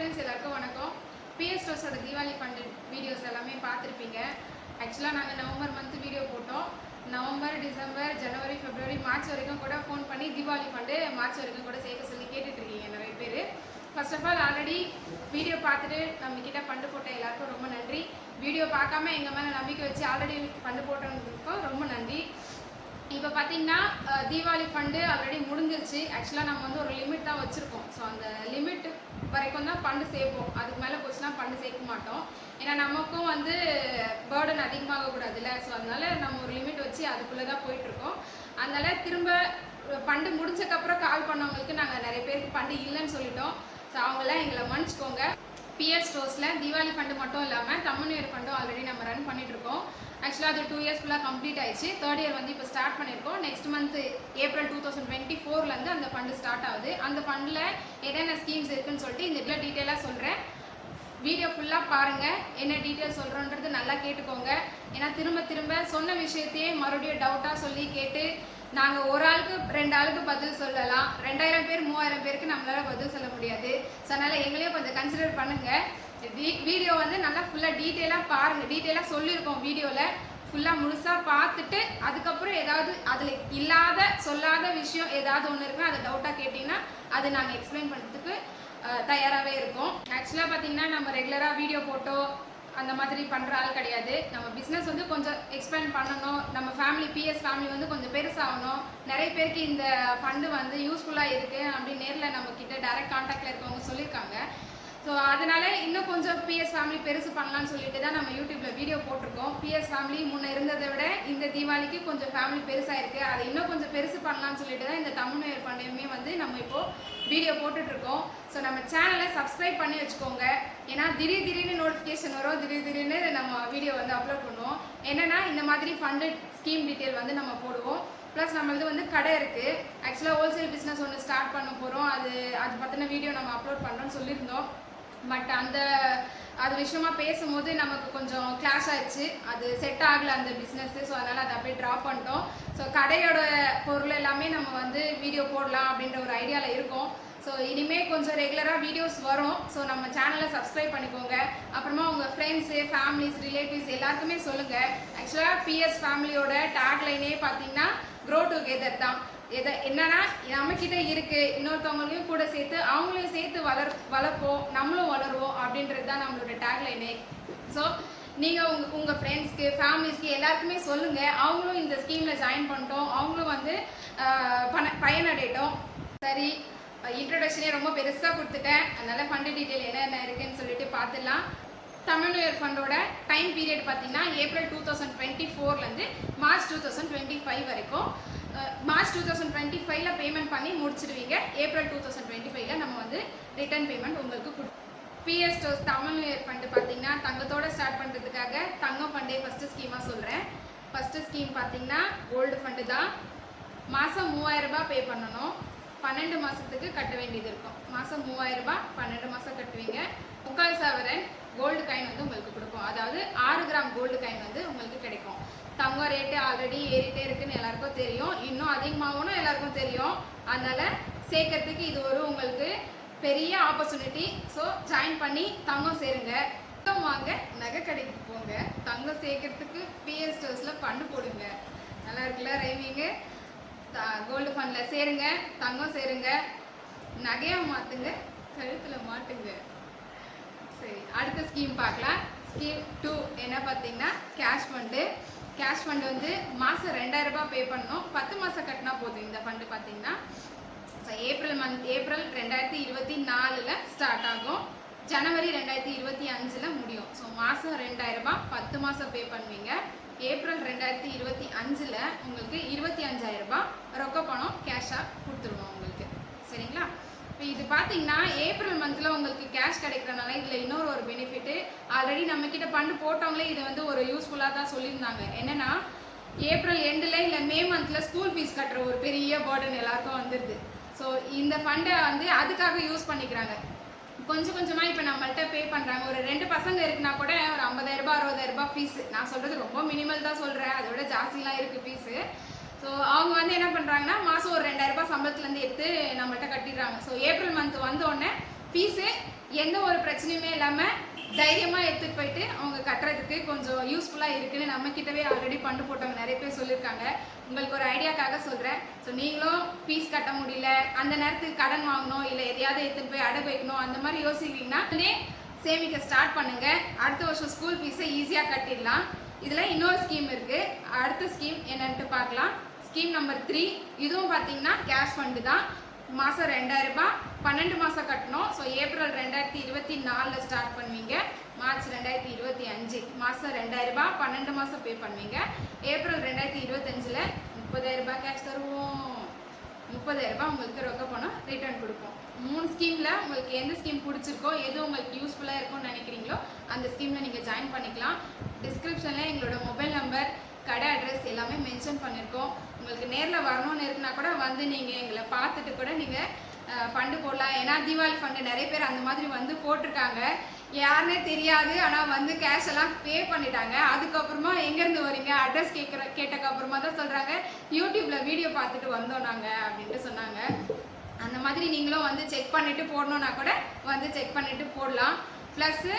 Friends எல்லாருக்கும் வணக்கம். PS ரோஸோட Deepavali பண்டு வீடியோஸ் எல்லாமே பார்த்துருப்பீங்க. ஆக்சுவலாக நாங்கள் நவம்பர் மந்த் வீடியோ போட்டோம். November December January February March வரைக்கும் கூட ஃபோன் பண்ணி தீபாவளி ஃபண்டு மார்ச் வரைக்கும் கூட சேர்க்க சொல்லி கேட்டுட்டு இருக்கீங்க நிறைய பேர். First of all already video பார்த்துட்டு நம்ம கிட்ட ஃபண்டு போட்ட எல்லாருக்கும் ரொம்ப நன்றி. வீடியோ பார்க்காம எங்கள் மேலே நம்பிக்கை வச்சு ஆல்ரெடி ஃபண்டு போட்டவங்களுக்கும் ரொம்ப நன்றி. இப்போ பார்த்தீங்கன்னா தீபாவளி ஃபண்டு ஆல்ரெடி முடிஞ்சிருச்சு. ஆக்சுவலாக நம்ம வந்து ஒரு லிமிட் தான் வச்சுருக்கோம். ஸோ அந்த லிமிட் வரைக்கும் தான் ஃபண்டு சேர்ப்போம் அதுக்கு மேலே போச்சுன்னா ஃபண்டு சேர்க்க மாட்டோம். ஏன்னா நமக்கும் வந்து பேர்டன் அதிகமாகக்கூடாதுல்ல. ஸோ அதனால நம்ம ஒரு லிமிட் வச்சு அதுக்குள்ளே தான் போயிட்டுருக்கோம். அதனால் திரும்ப ஃபண்டு முடிச்சக்கப்புறம் கால் பண்ணவங்களுக்கு நாங்கள் நிறைய பேருக்கு ஃபண்டு இல்லைன்னு சொல்லிட்டோம். ஸோ அவங்களாம் எங்களை மன்னிச்சுக்கோங்க. பிஎஸ் ஸ்டோர்ஸில் தீபாவளி ஃபண்டு மட்டும் இல்லாமல் தமிழ் ஃபண்டும் ஆல்ரெடி நம்ம ரன் பண்ணிகிட்ருக்கோம் ஆக்சுவலாக அது டூ இயர்ஸ் ஃபுல்லாக கம்ப்ளீட் ஆயிடுச்சு. தேர்ட் இயர் வந்து இப்போ ஸ்டார்ட் பண்ணியிருக்கோம் next month April two thousand twenty ஃபோர்லேருந்து அந்த ஃபண்டு ஸ்டார்ட் ஆகுது. அந்த ஃபண்டில் என்னென்ன ஸ்கீம்ஸ் இருக்குன்னு சொல்லிட்டு இந்த இதில் டீட்டெயிலாக சொல்கிறேன் வீடியோ ஃபுல்லாக பாருங்கள் என்ன டீட்டெயில் சொல்கிறோன்றது நல்லா கேட்டுக்கோங்க. ஏன்னா திரும்ப திரும்ப சொன்ன விஷயத்தையே மறுபடியும் டவுட்டாக சொல்லி கேட்டு நாங்கள் ஒரு ஆளுக்கு ரெண்டு ஆளுக்கு பதில் சொல்லலாம். ரெண்டாயிரம் பேர் மூவாயிரம் பேருக்கு நம்மளால் பதில் சொல்ல முடியாது. ஸோ அதனால் எங்களையும் கொஞ்சம் கன்சிடர் பண்ணுங்கள் வீடியோ வந்து நல்லா ஃபுல்லாக டீட்டெயிலாக பாருங்கள் டீட்டெயிலாக சொல்லியிருக்கோம் வீடியோவில் ஃபுல்லாக முழுசாக பார்த்துட்டு அதுக்கப்புறம் ஏதாவது அதில் இல்லாத சொல்லாத விஷயம் ஏதாவது ஒன்று இருக்குன்னா அதை டவுட்டாக கேட்டிங்கன்னா அதை நாங்கள் எக்ஸ்பிளைன் பண்ணுறதுக்கு தயாராகவே இருக்கும். ஆக்சுவலாக பார்த்தீங்கன்னா நம்ம ரெகுலராக வீடியோ போட்டோ அந்த மாதிரி பண்ணுற ஆள் கிடையாது. நம்ம பிஸ்னஸ் வந்து கொஞ்சம் எக்ஸ்பேண்ட் பண்ணணும். நம்ம ஃபேமிலி பிஎஸ் ஃபேமிலி வந்து கொஞ்சம் பெருசாகணும். நிறைய பேருக்கு இந்த ஃபண்டு வந்து யூஸ்ஃபுல்லாக இருக்குது அப்படின்னு நேரில் நம்மக்கிட்ட டைரக்ட் கான்டாக்டில் இருக்கவங்க சொல்லியிருக்காங்க. ஸோ அதனால இன்னும் கொஞ்சம் பிஎஸ் ஃபேமிலி பெருசு பண்ணலாம்னு சொல்லிட்டு தான் நம்ம யூடியூப்ல வீடியோ போட்டிருக்கோம். பிஎஸ் ஃபேமிலி முன்ன இருந்ததை விட இந்த தீபாவளிக்கு கொஞ்சம் ஃபேமிலி பெருசாக இருக்கு அதை இன்னும் கொஞ்சம் பெருசு பண்ணலாம்னு சொல்லிட்டு தான் இந்த தமிழ் நேர் பண்டிகையுமே வந்து நம்ம இப்போ வீடியோ போட்டுட்ருக்கோம் ஸோ நம்ம சேனலை சப்ஸ்கிரைப் பண்ணி வச்சுக்கோங்க. ஏன்னா திடீர் திடீர்னு நோட்டிஃபிகேஷன் வரும். திடீர் திடீர்னு நம்ம வீடியோ வந்து அப்லோட் பண்ணுவோம். என்னென்னா இந்த மாதிரி ஃபண்டட் ஸ்கீம் டீட்டெயில் வந்து நம்ம போடுவோம். ப்ளஸ் நம்மளது வந்து கடை இருக்குது ஆக்சுவலாக ஹோல்சேல் பிஸ்னஸ் ஒன்று ஸ்டார்ட் பண்ண போகிறோம் அது அது பற்றின வீடியோ நம்ம அப்லோட் பண்ணுறோம்னு சொல்லியிருந்தோம். பட் அந்த அது விஷயமா பேசும்போது நமக்கு கொஞ்சம் கிளாஷ் ஆயிடுச்சு. அது செட் ஆகலை அந்த பிஸ்னஸ்ஸு ஸோ அதனால் அதை அப்படியே ட்ராப் பண்ணிட்டோம். ஸோ கடையோட பொருள் எல்லாமே நம்ம வந்து வீடியோ போடலாம் அப்படின்ற ஒரு ஐடியாவில் இருக்கோம். ஸோ இனிமேல் கொஞ்சம் ரெகுலராக வீடியோஸ் வரும். ஸோ நம்ம சேனலை சப்ஸ்கிரைப் பண்ணிக்கோங்க. அப்புறமா உங்கள் ஃப்ரெண்ட்ஸு ஃபேமிலிஸ் ரிலேட்டிவ்ஸ் எல்லாருக்குமே சொல்லுங்கள் ஆக்சுவலாக பிஎஸ் ஃபேமிலியோட டேக்லைனே பார்த்தீங்கன்னா க்ரோ டுகெதர் தான். எதை என்னன்னா நம்மக்கிட்ட இருக்கு. இன்னொருத்தவங்களையும் கூட சேர்த்து அவங்களையும் சேர்த்து வளர் வளர்ப்போம். நம்மளும் வளருவோம் அப்படின்றது தான் நம்மளோட டேக்லைனே ஸோ நீங்கள் உங்கள் உங்கள் ஃப்ரெண்ட்ஸ்க்கு ஃபேமிலிஸ்க்கு எல்லாருக்குமே சொல்லுங்கள் அவங்களும் இந்த ஸ்கீமில் ஜாயின் பண்ணிட்டோம். அவங்களும் வந்து பண பயனடையட்டும். சரி இன்ட்ரடக்ஷனே ரொம்ப பெருசாக கொடுத்துட்டேன். அதனால் ஃபண்டு டீட்டெயில் என்னென்ன இருக்குதுன்னு சொல்லிட்டு பார்த்துடலாம். தமிழ் இயர் ஃபண்டோட டைம் பீரியட் பார்த்தீங்கன்னா April two thousand twenty ஃபோர்லேருந்து March two thousand twenty five வரைக்கும் மார்ச் டூ தௌசண்ட் டுவெண்ட்டி ஃபைவ்ல பேமெண்ட் பண்ணி முடிச்சிடுவீங்க. ஏப்ரல் டூ தௌசண்ட் டுவெண்ட்டி ஃபைவ்ல நம்ம வந்து ரிட்டர்ன் பேமெண்ட் உங்களுக்கு கொடு PS stores Tamil year fund பார்த்தீங்கன்னா தங்கத்தோட ஸ்டார்ட் பண்ணுறதுக்காக தங்கம் ஃபண்டே ஃபஸ்ட்டு ஸ்கீமாக சொல்கிறேன் ஃபஸ்ட்டு ஸ்கீம் பார்த்தீங்கன்னா கோல்டு ஃபண்டு தான். மாதம் மூவாயிரம் பே பண்ணணும். பன்னெண்டு மாதத்துக்கு கட்ட வேண்டியது இருக்கும். மாதம் மூவாயிரரூபா பன்னெண்டு மாதம் கட்டுவீங்க. முக்கால் சவரன் கோல்டு காயின் வந்து உங்களுக்கு கொடுக்கும். அதாவது ஆறு கிராம் கோல்டு காயின் வந்து உங்களுக்கு கிடைக்கும். தங்கம் ரேட்டு ஆல்ரெடி ஏறிட்டே இருக்குன்னு எல்லாருக்கும் தெரியும். இன்னும் அதிகமாகணும் எல்லாருக்கும் தெரியும். அதனால சேர்க்கறதுக்கு இது ஒரு உங்களுக்கு பெரிய ஆப்பர்ச்சுனிட்டி ஸோ ஜாயின் பண்ணி தங்கம் சேருங்க. தங்கம் வாங்க நகை கடைக்கு போங்க. தங்கம் சேர்க்கறதுக்கு பிஎஸ் ஸ்டோர்ஸில் பண்ணு போடுங்க. நல்லா இருக்குல்ல ரைமிங்கு? கோல்டு ஃபண்டில் சேருங்க. தங்கம் சேருங்க. நகையாக மாற்றுங்க கழுத்தில் மாட்டுங்க. சரி அடுத்த ஸ்கீம் பார்க்கலாம். ஸ்கீம் டூ என்ன பார்த்தீங்கன்னா கேஷ் ஃபண்டு கேஷ் ஃபண்டு வந்து மாதம் ரெண்டாயிரம் ரூபாய் பே பண்ணணும். பத்து மாதம் கட்டினா போதும் இந்த ஃபண்டு பார்த்தீங்கன்னா. ஏப்ரல் மந்த் ஏப்ரல் ரெண்டாயிரத்தி இருபத்தி நாலில் ஸ்டார்ட் ஆகும். ஜனவரி ரெண்டாயிரத்தி இருபத்தி அஞ்சில் முடியும். ஸோ மாதம் ரெண்டாயிரம் ரூபாய் பத்து மாதம் பே பண்ணுவீங்க. ஏப்ரல் ரெண்டாயிரத்தி இருபத்தி அஞ்சில் உங்களுக்கு இருபத்தி அஞ்சாயிரம் ரூபாய் ரொக்க பணம் கேஷாக கொடுத்துருவோம் உங்களுக்கு. சரிங்களா? இப்போ இது பார்த்தீங்கன்னா ஏப்ரல் மந்தில் உங்களுக்கு கேஷ் கிடைக்கிறனால இதில் இன்னொரு ஒரு பெனிஃபிட்டு ஆல்ரெடி நம்மக்கிட்ட ஃபண்டு போட்டவங்களே இது வந்து ஒரு யூஸ்ஃபுல்லாக தான் சொல்லியிருந்தாங்க. என்னென்னா ஏப்ரல் எண்டில் இல்லை மே மந்தில் ஸ்கூல் ஃபீஸ் கட்டுற ஒரு பெரிய பேர்டன் எல்லாருக்கும் வந்துடுது ஸோ இந்த ஃபண்டை வந்து அதுக்காக யூஸ் பண்ணிக்கிறாங்க. கொஞ்சம் கொஞ்சமாக இப்போ நம்மள்ட்ட பே பண்ணுறாங்க ஒரு ரெண்டு பசங்க இருக்குன்னா கூட ஒரு ஐம்பதாயிரரூபா அறுபதாயிரரூபா ஃபீஸு ஃபீஸ் நான் சொல்கிறது ரொம்ப மினிமல் தான் சொல்கிறேன் அதோட ஜாஸ்திலாம் இருக்குது ஃபீஸு ஸோ அவங்க வந்து என்ன பண்ணுறாங்கன்னா மாதம் ஒரு ரெண்டாயிரம் ரூபாய் சம்பளத்துலேருந்து எடுத்து நம்மள்கிட்ட கட்டிடுறாங்க. ஸோ ஏப்ரல் மந்த் வந்தோடனே ஃபீஸு எந்த ஒரு பிரச்சனையுமே இல்லாமல் தைரியமாக எடுத்துகிட்டு போயிட்டு அவங்க கட்டுறதுக்கு கொஞ்சம் யூஸ்ஃபுல்லாக இருக்குன்னு நம்ம கிட்டவே ஆல்ரெடி பண்ணு போட்டவங்க நிறைய பேர் சொல்லியிருக்காங்க. உங்களுக்கு ஒரு ஐடியாக்காக சொல்கிறேன் ஸோ நீங்களும் ஃபீஸ் கட்ட முடியல அந்த நேரத்துக்கு கடன் வாங்கணும் இல்லை எதையாவது எடுத்துகிட்டு போய் அடகு வைக்கணும் அந்த மாதிரி யோசிக்கிறீங்கன்னா சேமிக்க ஸ்டார்ட் பண்ணுங்கள் அடுத்த வருஷம் ஸ்கூல் ஃபீஸை ஈஸியாக கட்டிடலாம். இதில் இன்னொரு ஸ்கீம் இருக்குது அடுத்த ஸ்கீம் என்னன்ட்டு பார்க்கலாம். ஸ்கீம் நம்பர் த்ரீ இதுவும் பார்த்தீங்கன்னா கேஷ் ஃபண்டு தான். மாதம் ரெண்டாயிரரூபா பன்னெண்டு மாதம் கட்டணும். ஸோ ஏப்ரல் ரெண்டாயிரத்தி இருபத்தி நாலில் ஸ்டார்ட் பண்ணுவீங்க. மார்ச் ரெண்டாயிரத்தி இருபத்தி அஞ்சு மாதம் ரெண்டாயிரரூபா பன்னெண்டு மாதம் பே பண்ணுவீங்க. ஏப்ரல் ரெண்டாயிரத்தி இருபத்தஞ்சில் முப்பதாயிரரூபா கேஷ் தருவோம். முப்பதாயிரரூபா உங்களுக்கு ரொக்க பணம் ரிட்டர்ன் கொடுப்போம். மூணு ஸ்கீமில் உங்களுக்கு எந்த ஸ்கீம் பிடிச்சிருக்கோ எது உங்களுக்கு யூஸ்ஃபுல்லாக இருக்கும்னு நினைக்கிறீங்களோ அந்த ஸ்கீமில் நீங்கள் ஜாயின் பண்ணிக்கலாம். டிஸ்கிரிப்ஷனில் எங்களோட மொபைல் நம்பர் கடை அட்ரஸ் எல்லாமே மென்ஷன் பண்ணியிருக்கோம் உங்களுக்கு நேரில் வரணும்னு இருக்குன்னா கூட வந்து நீங்கள் எங்களை பார்த்துட்டு கூட நீங்கள் ஃபண்டு போடலாம். ஏன்னா தீபாவளி ஃபண்டு நிறைய பேர் அந்த மாதிரி வந்து போட்டிருக்காங்க. யாருன்னே தெரியாது. ஆனால் வந்து கேஷ் எல்லாம் பே பண்ணிட்டாங்க. அதுக்கப்புறமா எங்கேருந்து வரீங்க? அட்ரஸ் கேட்குற கேட்டக்கப்புறமா தான் சொல்கிறாங்க யூடியூப்பில் வீடியோ பார்த்துட்டு வந்தோம் நாங்கள் அப்படின்ட்டு சொன்னாங்க. அந்த மாதிரி நீங்களும் வந்து செக் பண்ணிவிட்டு போடணுன்னா கூட வந்து செக் பண்ணிவிட்டு போடலாம். ப்ளஸ்ஸு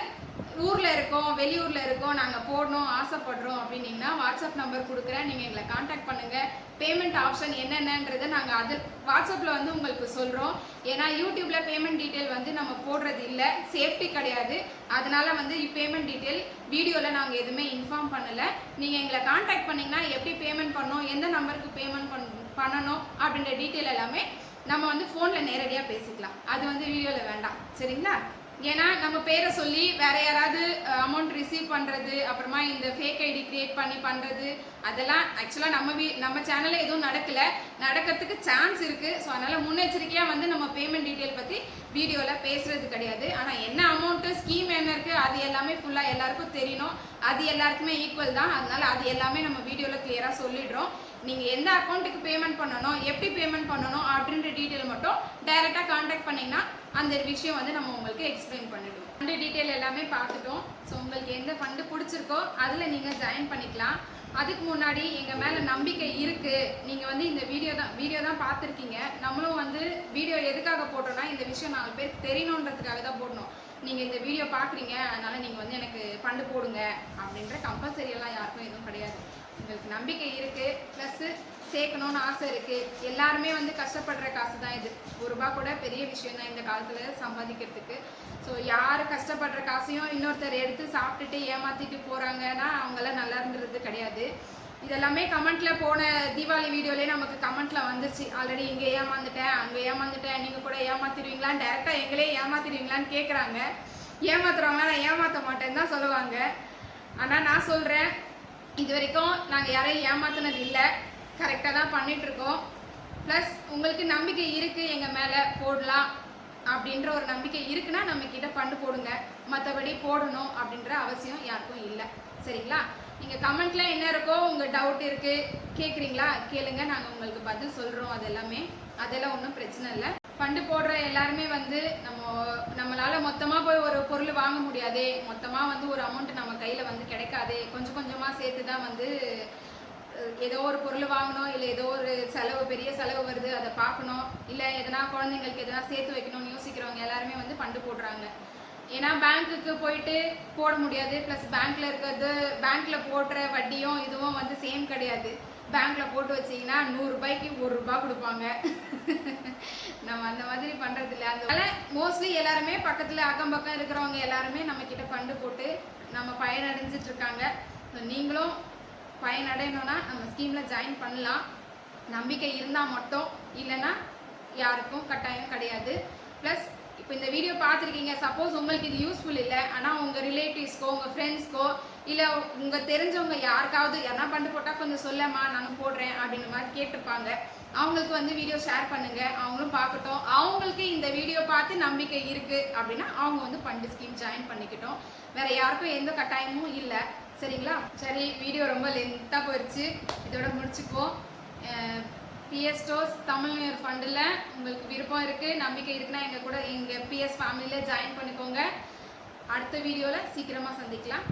ஊரில் இருக்கோம் வெளியூரில் இருக்கோம் நாங்கள் போடணும் ஆசைப்படுறோம் அப்படின்னீங்கன்னா வாட்ஸ்அப் நம்பர் கொடுக்குறேன். நீங்கள் எங்களை காண்டாக்ட் பண்ணுங்கள் பேமெண்ட் ஆப்ஷன் என்னென்னன்றதை நாங்கள் அது வாட்ஸ்அப்பில் வந்து உங்களுக்கு சொல்கிறோம் ஏன்னா யூடியூப்பில் பேமெண்ட் டீட்டெயில் வந்து நம்ம போடுறது இல்லை. சேஃப்டி கிடையாது. அதனால் வந்து பேமெண்ட் டீட்டெயில் வீடியோவில் நாங்கள் எதுவுமே இன்ஃபார்ம் பண்ணலை. நீங்கள் எங்களை காண்டாக்ட் பண்ணிங்கன்னா எப்படி பேமெண்ட் பண்ணணும் எந்த நம்பருக்கு பேமெண்ட் பண் பண்ணணும் அப்படின்ற டீட்டெயில் எல்லாமே நம்ம வந்து ஃபோனில் நேரடியாக பேசிக்கலாம். அது வந்து வீடியோவில் வேண்டாம். சரிங்களா? ஏன்னா நம்ம பேரை சொல்லி வேற யாராவது அமௌண்ட் ரிசீவ் பண்ணுறது அப்புறமா இந்த ஃபேக் ஐடி கிரியேட் பண்ணி பண்ணுறது அதெல்லாம் ஆக்சுவலாக நம்ம வீ நம்ம சேனலில் எதுவும் நடக்கலை. நடக்கிறதுக்கு சான்ஸ் இருக்குது ஸோ அதனால் முன்னெச்சரிக்கையாக வந்து நம்ம பேமெண்ட் டீட்டெயில் பற்றி வீடியோவில் பேசுறது கிடையாது. ஆனால் என்ன அமௌண்ட்டு ஸ்கீம் என்ன இருக்குது அது எல்லாமே ஃபுல்லாக எல்லாருக்கும் தெரியணும். அது எல்லாருக்குமே ஈக்குவல் தான். அதனால் அது எல்லாமே நம்ம வீடியோவில் கிளியராக சொல்லிடுறோம். நீங்கள் எந்த அக்கௌண்ட்டுக்கு பேமெண்ட் பண்ணணும் எப்படி பேமெண்ட் பண்ணணும் அப்படின்ற டீட்டெயில் மட்டும் டைரெக்டாக காண்டாக்ட் பண்ணிங்கன்னா அந்த விஷயம் வந்து நம்ம உங்களுக்கு எக்ஸ்பிளைன் பண்ணிடுவோம் ஃபண்டு டீட்டெயில் எல்லாமே பார்த்துட்டோம். ஸோ உங்களுக்கு எந்த ஃபண்டு பிடிச்சிருக்கோ அதில் நீங்கள் ஜாயின் பண்ணிக்கலாம். அதுக்கு முன்னாடி எங்கள் மேலே நம்பிக்கை இருக்குது நீங்கள் வந்து இந்த வீடியோ தான் வீடியோ தான் பார்த்துருக்கீங்க. நம்மளும் வந்து வீடியோ எதுக்காக போட்டோம்னா இந்த விஷயம் நாலு பேர் தெரியணுன்றதுக்காக தான் போடணும். நீங்கள் இந்த வீடியோ பார்க்குறீங்க அதனால் நீங்கள் வந்து எனக்கு ஃபண்டு போடுங்க அப்படின்ற கம்பல்சரி எல்லாம் யாருக்கும் எதுவும் கிடையாது. உங்களுக்கு நம்பிக்கை இருக்குது ப்ளஸ்ஸு சேர்க்கணும்னு ஆசை இருக்குது எல்லாருமே வந்து கஷ்டப்படுற காசு தான் இது. ஒரு ரூபா கூட பெரிய விஷயம் தான் இந்த காலத்தில் சம்பாதிக்கிறதுக்கு. ஸோ யார் கஷ்டப்படுற காசையும் இன்னொருத்தர் எடுத்து சாப்பிட்டுட்டு ஏமாற்றிட்டு போகிறாங்கன்னா அவங்களாம் நல்லா இருந்துறது கிடையாது. இதெல்லாமே கமெண்ட்ல போன தீபாவளி வீடியோலேயே நமக்கு கமெண்ட்ல வந்துச்சு ஆல்ரெடி இங்கே ஏமாந்துட்டேன் அங்கே ஏமாந்துட்டேன். நீங்கள் கூட ஏமாத்திடுவீங்களான்னு டேரெக்டாக எங்களே ஏமாத்திடுவீங்களான்னு கேட்குறாங்க ஏமாத்துறவங்க நான் ஏமாற்ற மாட்டேன்னு தான் சொல்லுவாங்க. ஆனால் நான் சொல்கிறேன் இது வரைக்கும் நாங்கள் யாரையும் ஏமாத்தினது இல்லை. கரெக்டாக தான் பண்ணிகிட்ருக்கோம் ப்ளஸ் உங்களுக்கு நம்பிக்கை இருக்குது எங்கள் மேலே போடலாம் அப்படின்ற ஒரு நம்பிக்கை இருக்குன்னா நம்மக்கிட்ட பண்ணு ஃபண்டு போடுங்க. மற்றபடி போடணும் அப்படின்ற அவசியம் யாருக்கும் இல்லை. சரிங்களா? நீங்கள் கமெண்ட்ல என்ன இருக்கோ உங்கள் டவுட் இருக்குது கேட்குறீங்களா கேளுங்க. நாங்கள் உங்களுக்கு பதில் சொல்கிறோம் அது எல்லாமே. அதெல்லாம் ஒன்றும் பிரச்சனை இல்லை. ஃபண்டு போடுற எல்லாருமே வந்து நம்ம நம்மளால் மொத்தமாக போய் ஒரு பொருள் வாங்க முடியாதே. மொத்தமாக வந்து ஒரு அமௌண்ட் நம்ம கையில் வந்து கிடைக்காதே. கொஞ்சம் கொஞ்சமாக சேர்த்து தான் வந்து ஏதோ ஒரு பொருள் வாங்கணும் இல்லை ஏதோ ஒரு செலவு பெரிய செலவு வருது அதை பார்க்கணும். இல்லை எதனா குழந்தைங்களுக்கு எதனா சேர்த்து வைக்கணும்னு யோசிக்கிறவங்க எல்லாருமே வந்து பண்டு போடுறாங்க. ஏன்னா பேங்க்குக்கு போயிட்டு போட முடியாது. ப்ளஸ் பேங்க்கில் இருக்கிறது பேங்க்கில் போடுற வட்டியும் இதுவும் வந்து சேம் கிடையாது. பேங்க்கில் போட்டு வச்சீங்கன்னா நூறுரூபாய்க்கு ஒரு ரூபாய் கொடுப்பாங்க. நம்ம அந்த மாதிரி பண்ணுறது இல்லை. அதனால மோஸ்ட்லி எல்லாருமே பக்கத்தில் அக்கம் பக்கம் இருக்கிறவங்க எல்லாருமே நம்மக்கிட்ட பண்டு போட்டு நம்ம பயனடைஞ்சிட்டு இருக்காங்க. நீங்களும் பயனடையணும்னா நம்ம ஸ்கீமில் ஜாயின் பண்ணலாம். நம்பிக்கை இருந்தால் மட்டும். இல்லைன்னா யாருக்கும் கட்டாயம் கிடையாது. ப்ளஸ் இப்போ இந்த வீடியோ பார்த்துருக்கீங்க. சப்போஸ் உங்களுக்கு இது யூஸ்ஃபுல் இல்லை. ஆனால் உங்கள் ரிலேட்டிவ்ஸ்க்கோ உங்கள் ஃப்ரெண்ட்ஸ்க்கோ இல்லை உங்கள் தெரிஞ்சவங்க யாருக்காவது யாரா பண்ணு போட்டால் கொஞ்சம் சொல்லம்மா நான் போடுறேன் அப்படின்ற மாதிரி கேட்டிருப்பாங்க. அவங்களுக்கு வந்து வீடியோ ஷேர் பண்ணுங்க. அவங்களும் பார்க்கட்டும். அவங்களுக்கு இந்த வீடியோ பார்த்து நம்பிக்கை இருக்குது அப்படின்னா அவங்க வந்து ஃபண்டு ஸ்கீம் ஜாயின் பண்ணிக்கிட்டோம். வேறு யாருக்கும் எந்த கட்டாயமும் இல்லை. சரிங்களா? சரி வீடியோ ரொம்ப லென்த்தாக போயிடுச்சு இதோட முடிச்சுக்குவோம். பிஎஸ்டோஸ் தமிழ் நியூ ஃபண்டில் உங்களுக்கு விருப்பம் இருக்குது நம்பிக்கை இருக்குன்னா எங்கள் கூட எங்கள் பிஎஸ் ஃபேமிலியில் ஜாயின் பண்ணிக்கோங்க. அடுத்த வீடியோவில் சீக்கிரமாக சந்திக்கலாம்.